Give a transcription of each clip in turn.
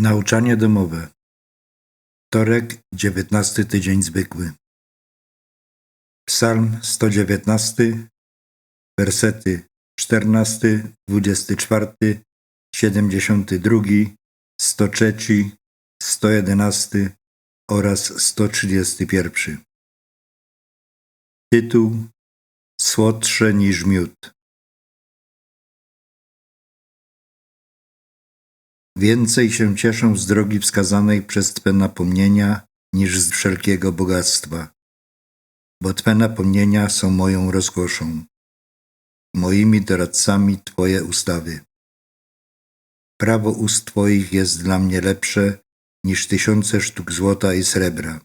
Nauczanie domowe. Wtorek, 19 tydzień zwykły. Psalm 119, wersety 14, 24, 72, 103, 111 oraz 131. Tytuł Słodsze niż miód. Więcej się cieszę z drogi wskazanej przez Twe napomnienia niż z wszelkiego bogactwa, bo Twe napomnienia są moją rozkoszą, moimi doradcami Twoje ustawy. Prawo ust Twoich jest dla mnie lepsze niż tysiące sztuk złota i srebra.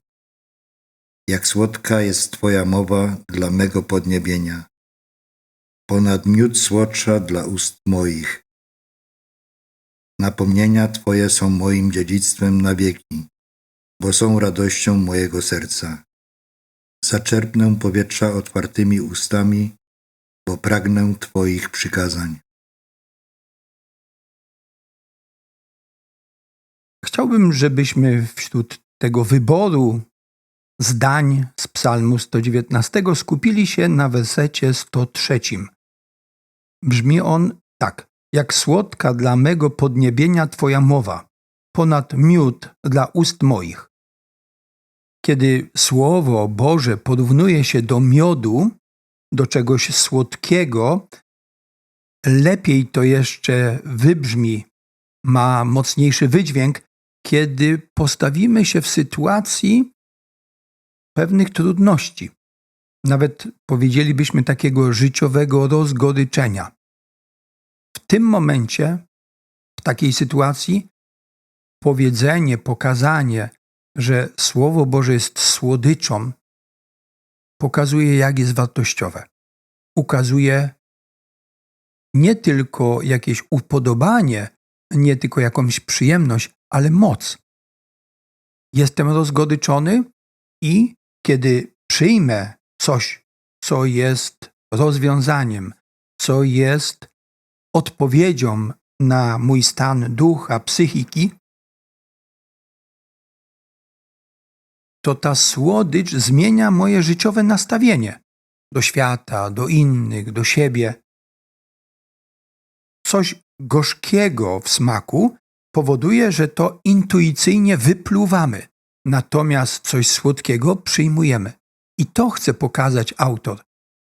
Jak słodka jest Twoja mowa dla mego podniebienia, ponad miód słodsza dla ust moich. Napomnienia Twoje są moim dziedzictwem na wieki, bo są radością mojego serca. Zaczerpnę powietrza otwartymi ustami, bo pragnę Twoich przykazań. Chciałbym, żebyśmy wśród tego wyboru zdań z Psalmu 119 skupili się na wersecie 103. Brzmi on tak: Jak słodka dla mego podniebienia Twoja mowa, ponad miód dla ust moich. Kiedy Słowo Boże porównuje się do miodu, do czegoś słodkiego, lepiej to jeszcze wybrzmi, ma mocniejszy wydźwięk, kiedy postawimy się w sytuacji pewnych trudności, nawet powiedzielibyśmy takiego życiowego rozgoryczenia. W tym momencie, w takiej sytuacji, powiedzenie, pokazanie, że Słowo Boże jest słodyczą, pokazuje, jak jest wartościowe. Ukazuje nie tylko jakieś upodobanie, nie tylko jakąś przyjemność, ale moc. Jestem rozgoryczony i kiedy przyjmę coś, co jest rozwiązaniem, co jest odpowiedzią na mój stan ducha, psychiki, to ta słodycz zmienia moje życiowe nastawienie do świata, do innych, do siebie. Coś gorzkiego w smaku powoduje, że to intuicyjnie wypluwamy, natomiast coś słodkiego przyjmujemy. I to chce pokazać autor,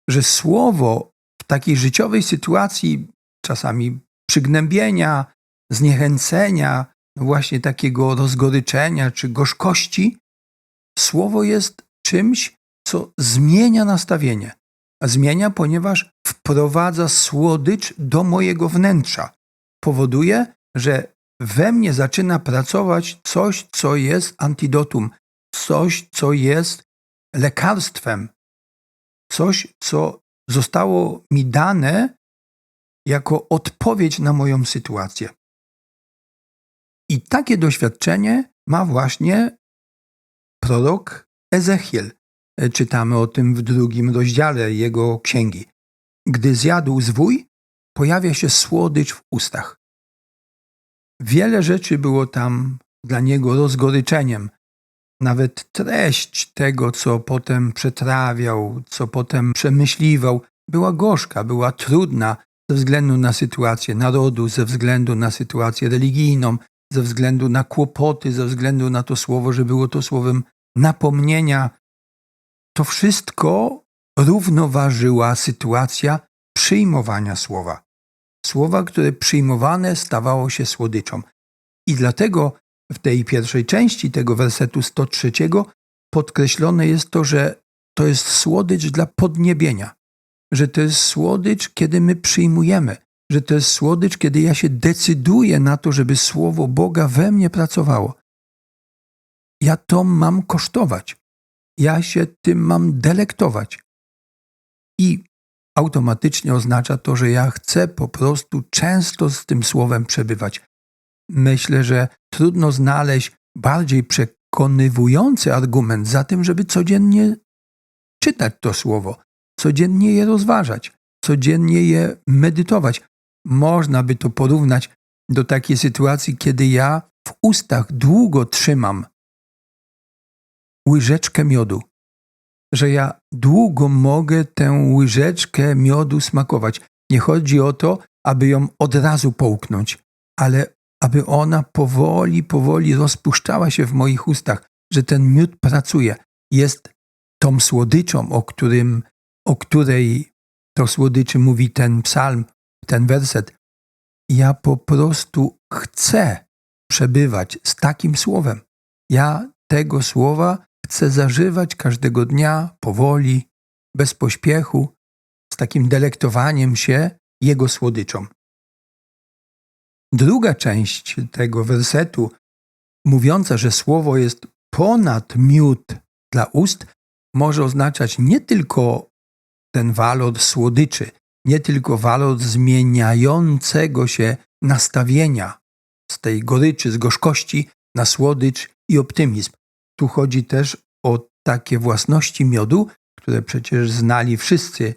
że słowo w takiej życiowej sytuacji, czasami przygnębienia, zniechęcenia, właśnie takiego rozgoryczenia czy gorzkości, słowo jest czymś, co zmienia nastawienie. Zmienia, ponieważ wprowadza słodycz do mojego wnętrza. Powoduje, że we mnie zaczyna pracować coś, co jest antidotum, coś, co jest lekarstwem, coś, co zostało mi dane jako odpowiedź na moją sytuację. I takie doświadczenie ma właśnie prorok Ezechiel. Czytamy o tym w drugim rozdziale jego księgi. Gdy zjadł zwój, pojawia się słodycz w ustach. Wiele rzeczy było tam dla niego rozgoryczeniem. Nawet treść tego, co potem przetrawiał, co potem przemyśliwał, była gorzka, była trudna ze względu na sytuację narodu, ze względu na sytuację religijną, ze względu na kłopoty, ze względu na to słowo, że było to słowem napomnienia. To wszystko równoważyła sytuacja przyjmowania słowa. Słowa, które przyjmowane stawało się słodyczą. I dlatego w tej pierwszej części tego wersetu 103 podkreślone jest to, że to jest słodycz dla podniebienia, że to jest słodycz, kiedy my przyjmujemy, że to jest słodycz, kiedy ja się decyduję na to, żeby słowo Boga we mnie pracowało. Ja to mam kosztować. Ja się tym mam delektować. I automatycznie oznacza to, że ja chcę po prostu często z tym słowem przebywać. Myślę, że trudno znaleźć bardziej przekonywujący argument za tym, żeby codziennie czytać to słowo, codziennie je rozważać, codziennie je medytować. Można by to porównać do takiej sytuacji, kiedy ja w ustach długo trzymam łyżeczkę miodu, że ja długo mogę tę łyżeczkę miodu smakować. Nie chodzi o to, aby ją od razu połknąć, ale aby ona powoli, powoli rozpuszczała się w moich ustach, że ten miód pracuje. Jest tą słodyczą, o, którym, o której to słodyczy mówi ten psalm, ten werset. Ja po prostu chcę przebywać z takim słowem. Ja tego słowa chcę zażywać każdego dnia powoli, bez pośpiechu, z takim delektowaniem się jego słodyczą. Druga część tego wersetu, mówiąca, że słowo jest ponad miód dla ust, może oznaczać nie tylko ten walor słodyczy, nie tylko walor zmieniającego się nastawienia z tej goryczy, z gorzkości na słodycz i optymizm. Tu chodzi też o takie własności miodu, które przecież znali wszyscy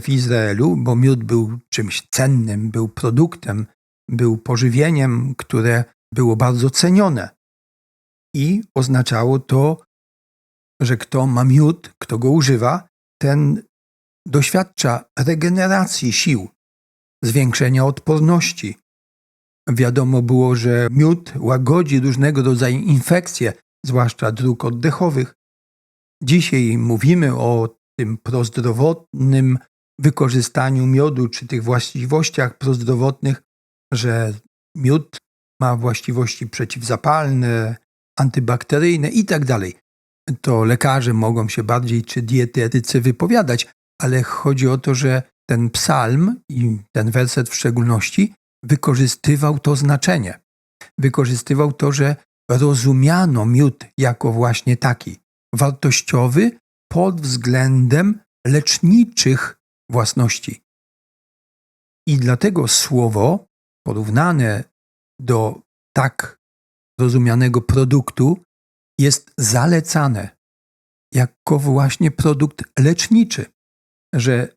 w Izraelu, bo miód był czymś cennym, był produktem, był pożywieniem, które było bardzo cenione. I oznaczało to, że kto ma miód, kto go używa, ten doświadcza regeneracji sił, zwiększenia odporności. Wiadomo było, że miód łagodzi różnego rodzaju infekcje, zwłaszcza dróg oddechowych. Dzisiaj mówimy o tym prozdrowotnym wykorzystaniu miodu, czy tych właściwościach prozdrowotnych, że miód ma właściwości przeciwzapalne, antybakteryjne i tak. To lekarze mogą się bardziej, czy dietetycy wypowiadać, ale chodzi o to, że ten psalm i ten werset w szczególności wykorzystywał to znaczenie. Wykorzystywał to, że rozumiano miód jako właśnie taki wartościowy pod względem leczniczych własności. I dlatego słowo porównane do tak rozumianego produktu jest zalecane jako właśnie produkt leczniczy, że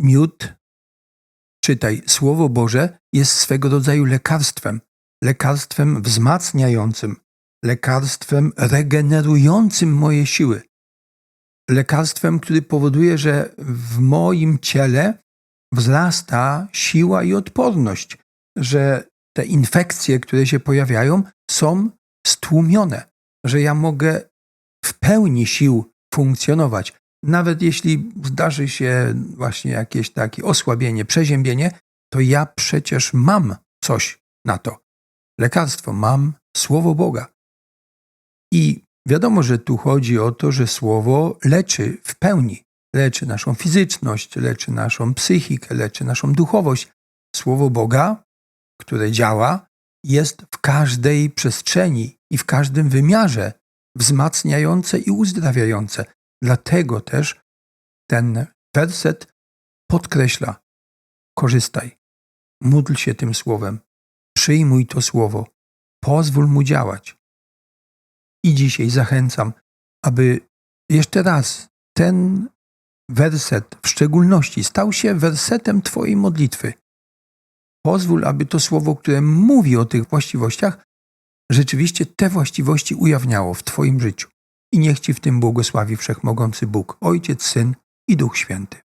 miód, czytaj, Słowo Boże jest swego rodzaju lekarstwem, lekarstwem wzmacniającym, lekarstwem regenerującym moje siły, lekarstwem, który powoduje, że w moim ciele wzrasta siła i odporność, że te infekcje, które się pojawiają, są stłumione, że ja mogę w pełni sił funkcjonować. Nawet jeśli zdarzy się właśnie jakieś takie osłabienie, przeziębienie, to ja przecież mam coś na to. Lekarstwo mam Słowo Boga. I wiadomo, że tu chodzi o to, że Słowo leczy w pełni. Leczy naszą fizyczność, leczy naszą psychikę, leczy naszą duchowość. Słowo Boga, które działa, jest w każdej przestrzeni i w każdym wymiarze wzmacniające i uzdrawiające. Dlatego też ten werset podkreśla: korzystaj, módl się tym słowem, przyjmuj to słowo, pozwól mu działać. I dzisiaj zachęcam, aby jeszcze raz ten werset w szczególności stał się wersetem Twojej modlitwy. Pozwól, aby to słowo, które mówi o tych właściwościach, rzeczywiście te właściwości ujawniało w Twoim życiu. I niech Ci w tym błogosławi Wszechmogący Bóg, Ojciec, Syn i Duch Święty.